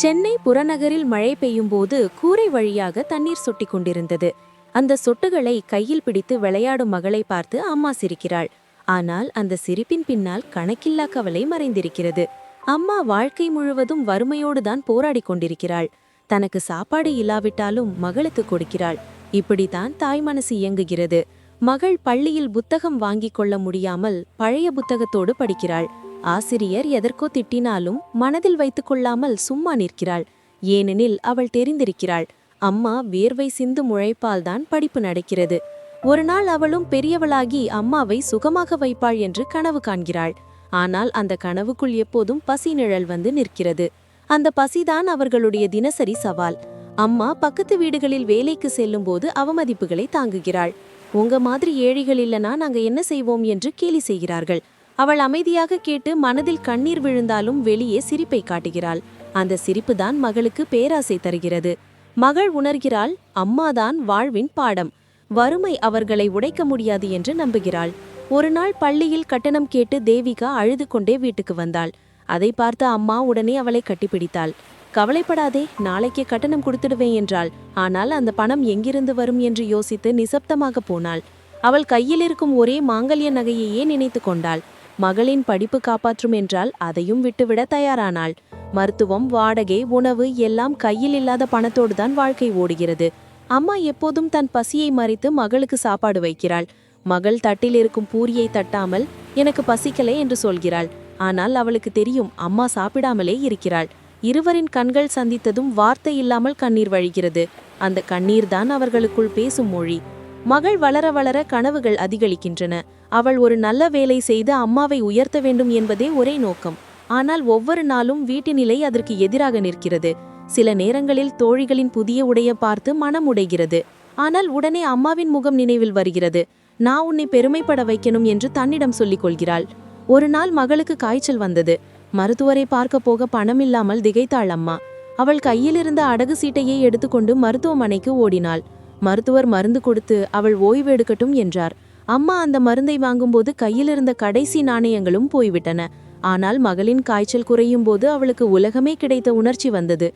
சென்னை புறநகரில் மழை பெய்யும் போது கூரை வழியாக தண்ணீர் சொட்டி கொண்டிருந்தது. அந்த சொட்டுகளை கையில் பிடித்து விளையாடும் மகளை பார்த்து அம்மா சிரிக்கிறாள். ஆனால் அந்த சிரிப்பின் பின்னால் கணக்கில்லா கவலை மறைந்திருக்கிறது. அம்மா வாழ்க்கை முழுவதும் வறுமையோடு தான் போராடிக் கொண்டிருக்கிறாள். தனக்கு சாப்பாடு இல்லாவிட்டாலும் மகளுக்கு கொடுக்கிறாள். இப்படித்தான் தாய் மனசு இயங்குகிறது. மகள் பள்ளியில் புத்தகம் வாங்கிக் கொள்ள முடியாமல் பழைய புத்தகத்தோடு படிக்கிறாள். ஆசிரியர் எதற்கோ திட்டினாலும் மனதில் வைத்துக்கொள்ளாமல் சும்மா நிற்கிறாள். ஏனெனில் அவள் தெரிந்திருக்கிறாள். அம்மா வேர்வை சிந்து முழைப்பால்தான் படிப்பு நடக்கிறது. ஒரு நாள் அவளும் பெரியவளாகி அம்மாவை சுகமாக வைப்பாள் என்று கனவு காண்கிறாள். ஆனால் அந்த கனவுக்குள் எப்போதும் பசி நிழல் வந்து நிற்கிறது. அந்த பசிதான் அவர்களுடைய தினசரி சவால். அம்மா பக்கத்து வீடுகளில் வேலைக்கு செல்லும்போது அவமதிப்புகளை தாங்குகிறாள். உங்க மாதிரி ஏழைகள் இல்லனா நாங்க என்ன செய்வோம்? என்று கேலி செய்கிறார்கள். அவள் அமைதியாக கேட்டு மனதில் கண்ணீர் விழுந்தாலும் வெளியே சிரிப்பை காட்டுகிறாள். அந்த சிரிப்புதான் மகளுக்கு பேராசை தருகிறது. மகள் உணர்கிறாள் அம்மாதான் வாழ்வின் பாடம். வறுமை அவர்களை உடைக்க முடியாது என்று நம்புகிறாள். ஒரு நாள் பள்ளியில் கட்டணம் கேட்டு தேவிகா அழுது கொண்டே வீட்டுக்கு வந்தாள். அதை பார்த்த அம்மா உடனே அவளை கட்டிப்பிடித்தாள். கவலைப்படாதே நாளைக்கே கட்டணம் கொடுத்துடுவேன் என்றாள். ஆனால் அந்த பணம் எங்கிருந்து வரும் என்று யோசித்து நிசப்தமாக போனாள். அவள் கையில் இருக்கும் ஒரே மாங்கல்ய நகையையே நினைத்து கொண்டாள். மகளின் படிப்பு காப்பாற்றும் என்றால் அதையும் விட்டுவிட தயாரானாள். மருத்துவம் வாடகை உணவு எல்லாம் கையில் இல்லாத பணத்தோடு தான் வாழ்க்கை ஓடுகிறது. அம்மா எப்போதும் தன் பசியை மறைத்து மகளுக்கு சாப்பாடு வைக்கிறாள். மகள் தட்டில் இருக்கும் பூரியை தட்டாமல் எனக்கு பசிக்கலை என்று சொல்கிறாள். ஆனால் அவளுக்கு தெரியும் அம்மா சாப்பிடாமலே இருக்கிறாள். இருவரின் கண்கள் சந்தித்ததும் வார்த்தை இல்லாமல் கண்ணீர் வழிகிறது. அந்த கண்ணீர் தான் அவர்களுக்குள் பேசும் மொழி. மகள் வளர வளர கனவுகள் அதிகரிக்கின்றன. அவள் ஒரு நல்ல வேலை செய்து அம்மாவை உயர்த்த வேண்டும் என்பதே ஒரே நோக்கம். ஆனால் ஒவ்வொரு நாளும் வீட்டு நிலை அதற்கு எதிராக நிற்கிறது. சில நேரங்களில் தோழிகளின் புதிய உடைய பார்த்து மனம் உடைகிறது. ஆனால் உடனே அம்மாவின் முகம் நினைவில் வருகிறது. நான் உன்னை பெருமைப்பட வைக்கணும் என்று தன்னிடம் சொல்லிக் கொள்கிறாள். ஒரு நாள் மகளுக்கு காய்ச்சல் வந்தது. மருத்துவரை பார்க்க போக பணம் இல்லாமல் திகைத்தாள் அம்மா. அவள் கையிலிருந்த அடகு சீட்டையை எடுத்துக்கொண்டு மருத்துவமனைக்கு ஓடினாள். மருத்துவர் மருந்து கொடுத்து அவள் ஓய்வு எடுக்கட்டும் என்றார். அம்மா அந்த மருந்தை வாங்கும்போது கையில் இருந்த கடைசி நாணயங்களும் போய்விட்டன. ஆனால் மகளின் காய்ச்சல் குறையும் போது அவளுக்கு உலகமே கிடைத்த உணர்ச்சி வந்தது.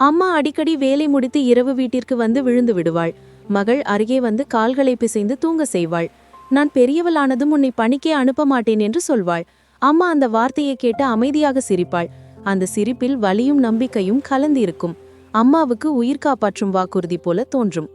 அம்மா அடிக்கடி வேலை முடித்து இரவு வீட்டிற்கு வந்து விழுந்து விடுவாள். மகள் அருகே வந்து கால்களை பிசைந்து தூங்க செய்வாள். நான் பெரியவளானதும் உன்னை பணிக்கே அனுப்ப மாட்டேன் என்று சொல்வாள். அம்மா அந்த வார்த்தையை கேட்டு அமைதியாக சிரிப்பாள். அந்த சிரிப்பில் வலியும் நம்பிக்கையும் கலந்திருக்கும். அம்மாவுக்கு உயிர் காப்பாற்றும் வாக்குறுதி போல தோன்றும்.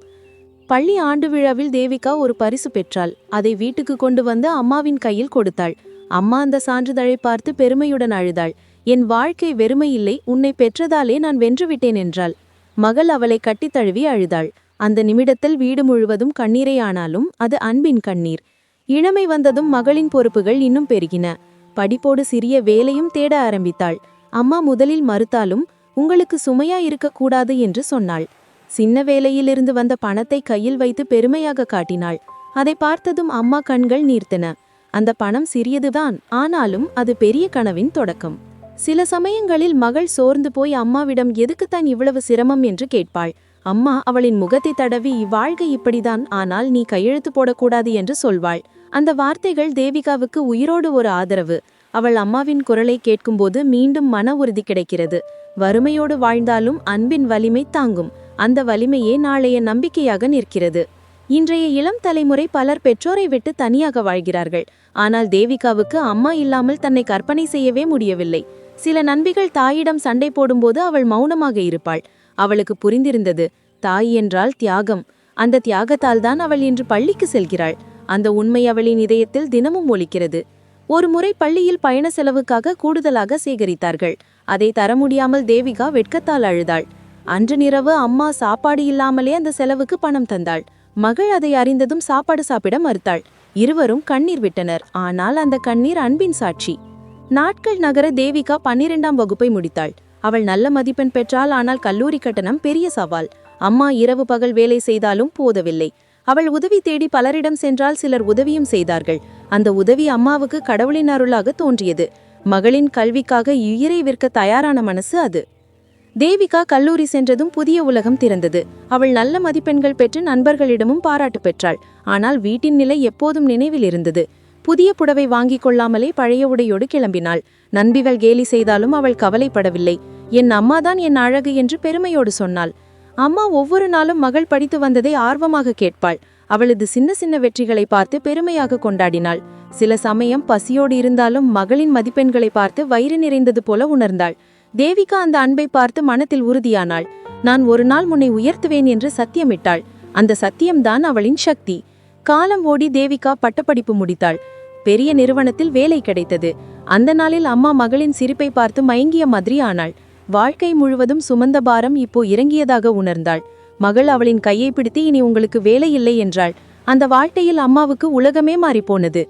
பள்ளி ஆண்டு விழாவில் தேவிகா ஒரு பரிசு பெற்றாள். அதை வீட்டுக்கு கொண்டு வந்து அம்மாவின் கையில் கொடுத்தாள். அம்மா அந்த சான்றிதழை பார்த்து பெருமையுடன் அழுதாள். என் வாழ்க்கை வெறுமை இல்லை உன்னை பெற்றதாலே நான் வென்றுவிட்டேன் என்றாள். மகள் அவளை கட்டித் தழுவி அழுதாள். அந்த நிமிடத்தில் வீடு முழுவதும் கண்ணீரை ஆனாலும் அது அன்பின் கண்ணீர். இளமை வந்ததும் மகளின் பொறுப்புகள் இன்னும் பெருகின. படிப்போடு சிறிய வேலையும் தேட ஆரம்பித்தாள். அம்மா முதலில் மறுத்தாலும் உங்களுக்கு சுமையா இருக்கக்கூடாது என்று சொன்னாள். சின்ன வேலையிலிருந்து வந்த பணத்தை கையில் வைத்து பெருமையாக காட்டினாள். அதை பார்த்ததும் அம்மா கண்கள் நீர்த்தன. அந்த பணம் சிறியதுதான் ஆனாலும் அது பெரிய கனவின் தொடக்கம். சில சமயங்களில் மகள் சோர்ந்து போய் அம்மாவிடம் எதுக்குத்தான் இவ்வளவு சிரமம்? என்று கேட்பாள். அம்மா அவளின் முகத்தை தடவி இவ்வாழ்கை இப்படிதான் ஆனால் நீ கையெழுத்து போடக்கூடாது என்று சொல்வாள். அந்த வார்த்தைகள் தேவிகாவுக்கு உயிரோடு ஒரு ஆதரவு. அவள் அம்மாவின் குரலை கேட்கும்போது மீண்டும் மன உறுதி கிடைக்கிறது. வறுமையோடு வாழ்ந்தாலும் அன்பின் வலிமை தாங்கும். அந்த வலிமையே நாளைய நம்பிக்கையாக நிற்கிறது. இன்றைய இளம் தலைமுறை பலர் பெற்றோரை விட்டு தனியாக வாழ்கிறார்கள். ஆனால் தேவிகாவுக்கு அம்மா இல்லாமல் தன்னை கற்பனை செய்யவே முடியவில்லை. சில நண்பிகள் தாயிடம் சண்டை போடும்போது அவள் மௌனமாக இருப்பாள். அவளுக்கு புரிந்திருந்தது தாய் என்றால் தியாகம். அந்த தியாகத்தால் தான் அவள் இன்று பள்ளிக்கு செல்கிறாள். அந்த உண்மை அவளின் இதயத்தில் தினமும் ஒலிக்கிறது. ஒரு முறை பள்ளியில் பயண செலவுக்காக கூடுதலாக சேகரித்தார்கள். அதை தர முடியாமல் தேவிகா வெட்கத்தால் அழுதாள். அன்று நிரவு அம்மா சாப்பாடு இல்லாமலே அந்த செலவுக்கு பணம் தந்தாள். மகள் அதை அறிந்ததும் சாப்பாடு சாப்பிட மறுத்தாள். இருவரும் கண்ணீர் விட்டனர். ஆனால் அந்த கண்ணீர் அன்பின் சாட்சி. நாட்கள் நகர தேவிகா பன்னிரெண்டாம் வகுப்பை முடித்தாள். அவள் நல்ல மதிப்பெண் பெற்றாள் ஆனால் கல்லூரி கட்டணம் பெரிய சவால். அம்மா இரவு பகல் வேலை செய்தாலும் போதவில்லை. அவள் உதவி தேடி பலரிடம் சென்றால் சிலர் உதவியும் செய்தார்கள். அந்த உதவி அம்மாவுக்கு கடவுளின் அருளாக தோன்றியது. மகளின் கல்விக்காக உயிரை விற்க தயாரான மனசு அது. தேவிகா கல்லூரி சென்றதும் புதிய உலகம் திறந்தது. அவள் நல்ல மதிப்பெண்கள் பெற்று நண்பர்களிடமும் பாராட்டு பெற்றாள். ஆனால் வீட்டின் நிலை எப்போதும் நினைவில் இருந்தது. புதிய புடவை வாங்கிக் கொள்ளாமலே பழைய உடையோடு கிளம்பினாள். நண்பிகள் கேலி செய்தாலும் அவள் கவலைப்படவில்லை. என் அம்மாதான் என் அழகு என்று பெருமையோடு சொன்னாள். அம்மா ஒவ்வொரு நாளும் மகள் படித்து வந்ததை ஆர்வமாக கேட்பாள். அவளது சின்ன சின்ன வெற்றிகளை பார்த்து பெருமையாக கொண்டாடினாள். சில சமயம் பசியோடு இருந்தாலும் மகளின் மதிப்பெண்களை பார்த்து வயிறு நிறைந்தது போல உணர்ந்தாள். தேவிகா அந்த அன்பை பார்த்து மனத்தில் உறுதியானாள். நான் ஒரு நாள் முன்னை உயர்த்துவேன் என்று சத்தியமிட்டாள். அந்த சத்தியம்தான் அவளின் சக்தி. காலம் ஓடி தேவிகா பட்டப்படிப்பு முடித்தாள். பெரிய நிறுவனத்தில் வேலை கிடைத்தது. அந்த நாளில் அம்மா மகளின் சிரிப்பை பார்த்து மயங்கிய மாதிரி ஆனாள். வாழ்க்கை முழுவதும் சுமந்த பாரம் இப்போ இறங்கியதாக உணர்ந்தாள். மகள் அவளின் கையை பிடித்து இனி உங்களுக்கு வேலை இல்லை என்றாள். அந்த வாழ்க்கையில் அம்மாவுக்கு உலகமே மாறிப்போனது.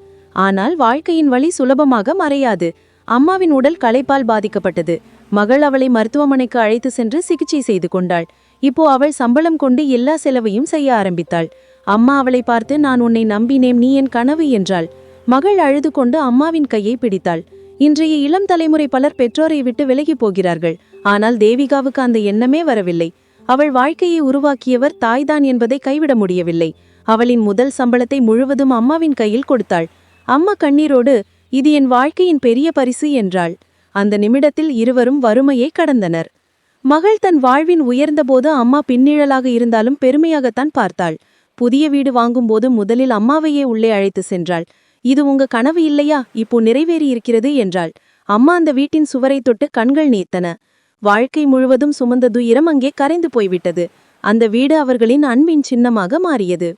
ஆனால் வாழ்க்கையின் வழி சுலபமாக மறையாது. அம்மாவின் உடல் களைப்பால் பாதிக்கப்பட்டது. மகள் அவளை மருத்துவமனைக்கு அழைத்து சென்று சிகிச்சை செய்து கொண்டாள். இப்போ அவள் சம்பளம் கொண்டு எல்லா செலவையும் செய்ய ஆரம்பித்தாள். அம்மா அவளை பார்த்து நான் உன்னை நம்பினேன் நீ என் கனவு என்றாள். மகள் அழுது கொண்டு அம்மாவின் கையை பிடித்தாள். இன்றைய இளம் தலைமுறை பலர் பெற்றோரை விட்டு விலகி போகிறார்கள். ஆனால் தேவிகாவுக்கு அந்த எண்ணமே வரவில்லை. அவள் வாழ்க்கையை உருவாக்கியவர் தாய்தான் என்பதை கைவிட முடியவில்லை. அவளின் முதல் சம்பளத்தை முழுவதும் அம்மாவின் கையில் கொடுத்தாள். அம்மா கண்ணீரோடு இது என் வாழ்க்கையின் பெரிய பரிசு என்றாள். அந்த நிமிடத்தில் இருவரும் வறுமையை கடந்தனர். மகள் தன் வாழ்வின் உயர்ந்தபோது அம்மா பின்னிழலாக இருந்தாலும் பெருமையாகத்தான் பார்த்தாள். புதிய வீடு வாங்கும்போது முதலில் அம்மாவையே உள்ளே அழைத்து சென்றாள். இது உங்க கனவு இல்லையா? இப்போ நிறைவேறி இருக்கிறது என்றாள். அம்மா அந்த வீட்டின் சுவரை தொட்டு கண்கள் நீத்தன. வாழ்க்கை முழுவதும் சுமந்த துயரம் அங்கே கரைந்து போய்விட்டது. அந்த வீடு அவர்களின் அன்பின் சின்னமாக மாறியது.